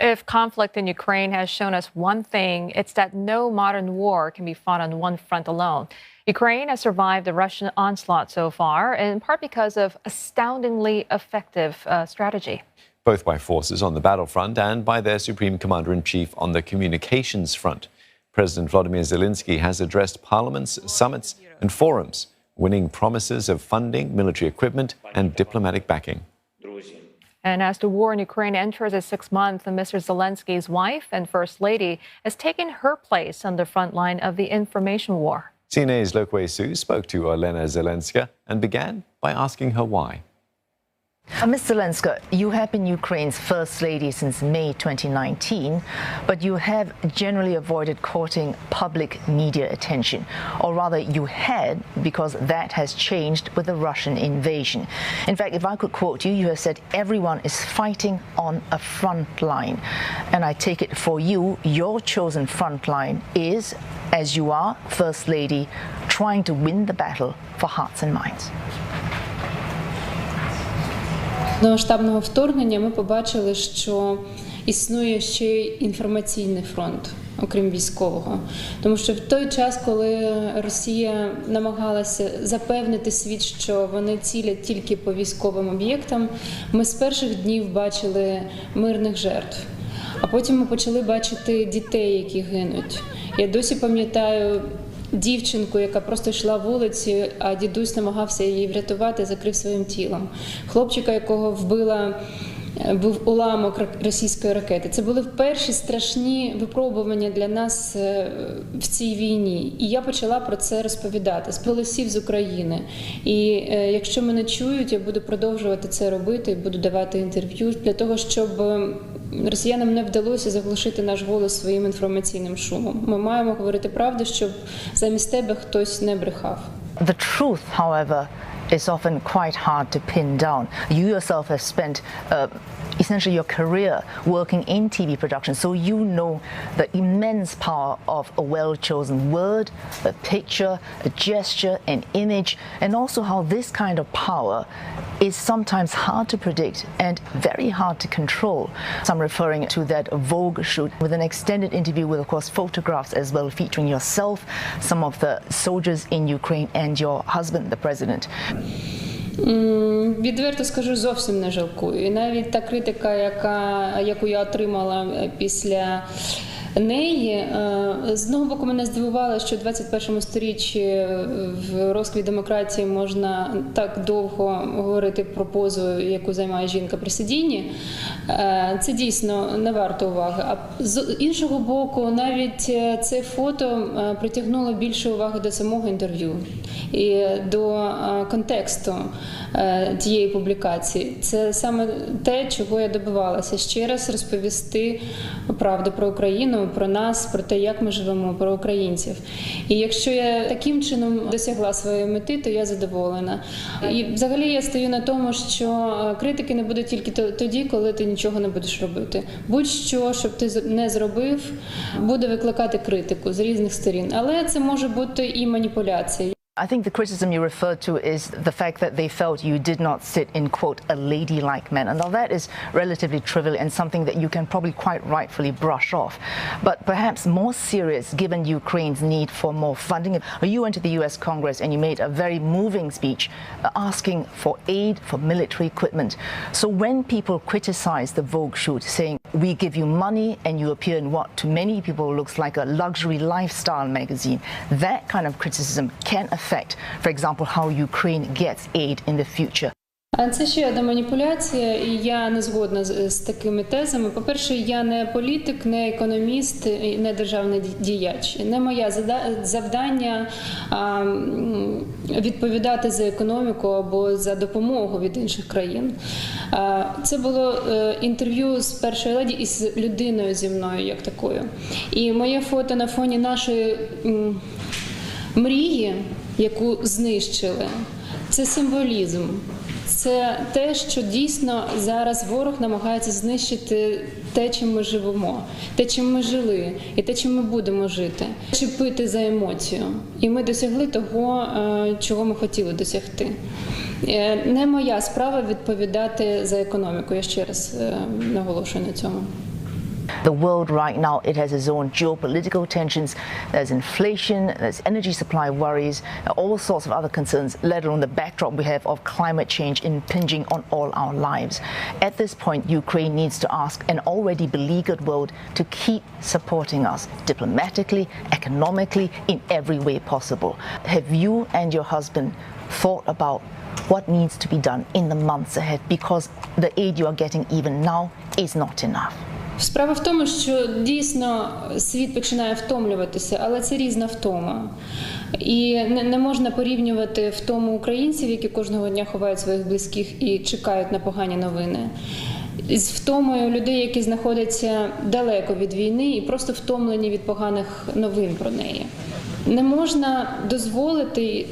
If conflict in Ukraine has shown us one thing, it's that no modern war can be fought on one front alone. Ukraine has survived the Russian onslaught so far, in part because of astoundingly effective uh, strategy. both by forces on the battlefront and by their supreme commander in chief on the communications front. President Vladimir Zelensky has addressed parliaments, summits, and forums, winning promises of funding, military equipment, and diplomatic backing. And as the war in Ukraine enters its sixth month, Mr. Zelensky's wife and First Lady has taken her place on the front line of the information war. CNA's Lokwe Su spoke to Olena Zelenska and began by asking her why. Uh, Ms. Zelenska, you have been Ukraine's first lady since May 2019, but you have generally avoided courting public media attention. Or rather, you had, because that has changed with the Russian invasion. In fact, if I could quote you, you have said everyone is fighting on a front line. And I take it for you, your chosen front line is, as you are, First Lady, trying to win the battle for hearts and minds. Масштабного вторгнення ми побачили, що існує ще й інформаційний фронт, окрім військового. Тому що в той час, коли Росія намагалася запевнити світ, що вони цілять тільки по військовим об'єктам, ми з перших днів бачили мирних жертв. А потім ми почали бачити дітей, які гинуть. Я досі пам'ятаю дівчинку, яка просто йшла вулиці, а дідусь намагався її врятувати, закрив своїм тілом. Хлопчика, якого вбила. е, Був уламок російської ракети. Це були перші страшні випробування для нас е, в цій війні. І я почала про це розповідати з голосів з України. І е, якщо мене чують, я буду продовжувати це робити і буду давати інтерв'ю для того, щоб росіянам не вдалося заглушити наш голос своїм інформаційним шумом. Ми маємо говорити правду, щоб замість тебе хтось не брехав. The truth, however, is often quite hard to pin down. You yourself have spent uh, essentially your career working in TV production, so you know the immense power of a well chosen word, a picture, a gesture, an image, and also how this kind of power is sometimes hard to predict and very hard to control. So I'm referring to that Vogue shoot with an extended interview with, of course, photographs as well featuring yourself, some of the soldiers in Ukraine, and your husband, the president. Відверто скажу, зовсім не жалкую. І навіть та критика, яка, яку я отримала е, після неї, е, з одного боку мене здивувало, що в 21 сторіччі е, в розквіт демократії можна так довго говорити про позу, яку займає жінка при сидінні. Е, Це дійсно не варто уваги. А з іншого боку, навіть е, це фото е, притягнуло більше уваги до самого інтерв'ю і до е, контексту е, тієї публікації. Це саме те, чого я добивалася ще раз розповісти правду про Україну, про нас, про те, як ми живемо, про українців. І якщо я таким чином досягла своєї мети, то я задоволена. І взагалі я стою на тому, що е, критики не буде тільки тоді, коли ти нічого не будеш робити. Будь-що, щоб ти не зробив, буде викликати критику з різних сторін. Але це може бути і маніпуляція. I think the criticism you referred to is the fact that they felt you did not sit in, quote, a ladylike manner. Now, that is relatively trivial and something that you can probably quite rightfully brush off. But perhaps more serious, given Ukraine's need for more funding. You went to the US Congress and you made a very moving speech uh, asking for aid for military equipment. So, when people criticize the Vogue shoot, saying, we give you money and you appear in what to many people looks like a luxury lifestyle magazine, that kind of criticism can affect, for example, how Ukraine gets aid in the future. Це ще одна маніпуляція, і я не згодна з, такими тезами. По-перше, я не політик, не економіст, не державний діяч. Не моя завдання відповідати за економіку або за допомогу від інших країн. Це було е, інтерв'ю з першою леді і з людиною зі мною, як такою. І моє фото на фоні нашої. мрії, яку знищили, це символізм. Це те, що дійсно зараз ворог намагається знищити те, чим ми живемо, те, чим ми жили, і те, чим ми будемо жити, чіпити за емоцію. І ми досягли того, е, чого ми хотіли досягти. Е, Не моя справа відповідати за економіку. Я ще раз е, наголошую на цьому. The world right now, it has its own geopolitical tensions. There's inflation, there's energy supply worries, all sorts of other concerns, let alone the backdrop we have of climate change impinging on all our lives. At this point, Ukraine needs to ask an already beleaguered world to keep supporting us diplomatically, economically, in every way possible. Have you and your husband thought about what needs to be done in the months ahead? Because the aid you are getting even now is not enough. Справа в тому, що дійсно світ починає втомлюватися, але це різна втома. І не, не можна порівнювати втому українців, які кожного дня ховають своїх близьких і чекають на погані новини. З втомою людей, які знаходяться далеко від війни і просто втомлені від поганих новин про неї. Не можна дозволити,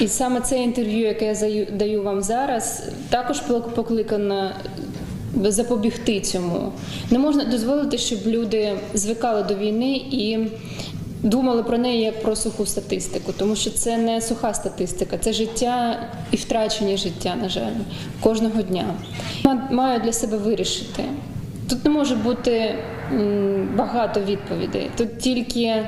і саме це інтерв'ю, яке я даю вам зараз, також покликано запобігти цьому. Не можна дозволити, щоб люди звикали до війни і думали про неї як про суху статистику, тому що це не суха статистика, це життя і втрачені життя, на жаль, кожного дня. Маю для себе вирішити. Тут не може бути багато відповідей. Тут тільки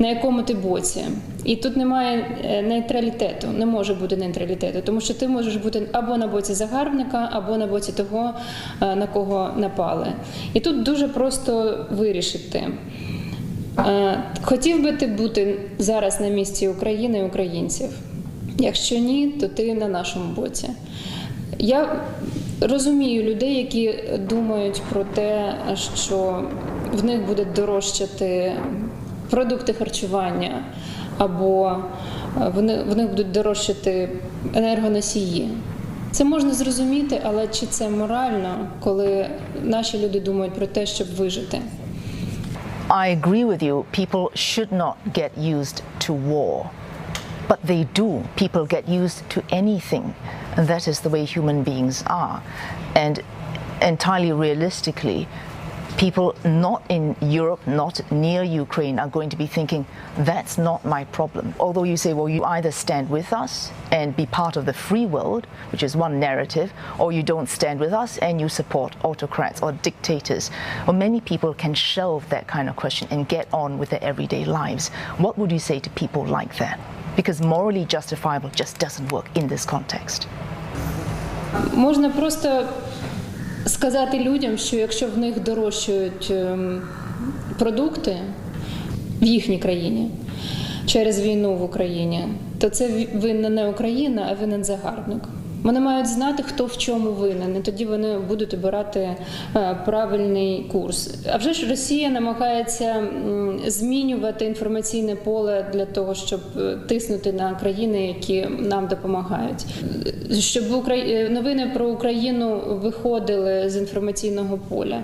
на якому ти боці. І тут немає е, нейтралітету, не може бути нейтралітету, тому що ти можеш бути або на боці загарбника, або на боці того, е, на кого напали. І тут дуже просто вирішити. Е, Хотів би ти бути зараз на місці України і українців. Якщо ні, то ти на нашому боці. Я розумію людей, які думають про те, що в них буде дорожчати продукти харчування, або е, вони, будуть дорожчати енергоносії. Це можна зрозуміти, але чи це морально, коли наші люди думають про те, щоб вижити? I agree with you. People should not get used to war. But they do. People get used to anything. And that is the way human beings are. And entirely realistically, people not in Europe, not near Ukraine, are going to be thinking, that's not my problem. Although you say, well, you either stand with us and be part of the free world, which is one narrative, or you don't stand with us and you support autocrats or dictators. Well, many people can shelve that kind of question and get on with their everyday lives. What would you say to people like that? Because morally justifiable just doesn't work in this context. Можна просто сказати людям, що якщо в них дорожчають ем, продукти в їхній країні через війну в Україні, то це винна не Україна, а винен загарбник. Вони мають знати, хто в чому винен, і тоді вони будуть обирати е, правильний курс. А вже ж Росія намагається змінювати інформаційне поле для того, щоб е, тиснути на країни, які нам допомагають. Щоб е, новини про Україну виходили з інформаційного поля.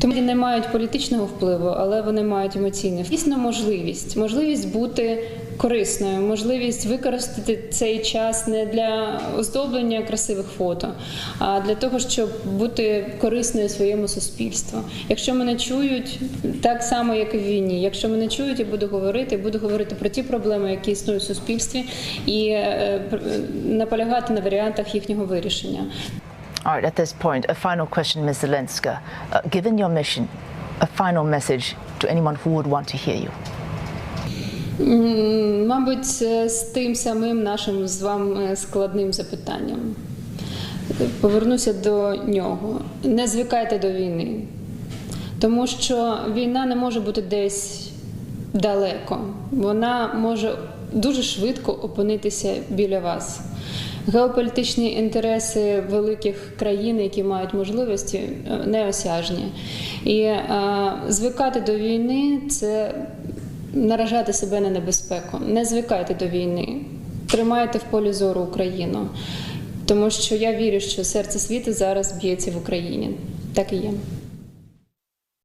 Тому вони не мають політичного впливу, але вони мають емоційний. Дійсно можливість, можливість бути корисною, можливість використати цей час не для оздоблення красивих фото, а для того, щоб бути корисною своєму суспільству. Якщо мене чують, так само як і в війні. Якщо мене чують, я буду говорити, буду говорити про ті проблеми, які існують в суспільстві, і е, наполягати на варіантах їхнього вирішення. All right, at this point, a final question, Ms. Zelenska. Uh, given your mission, a final message to anyone who would want to hear you. Мабуть, з тим самим нашим з вами складним запитанням. Повернуся до нього. Не звикайте до війни, тому що війна не може бути десь далеко. Вона може дуже швидко опинитися біля вас. Геополітичні інтереси великих країн, які мають можливості, е, неосяжні. І е, звикати до війни це наражати себе на небезпеку. Не звикайте до війни. Тримайте в полі зору Україну. Тому що я вірю, що серце світу зараз б'ється в Україні. Так і є.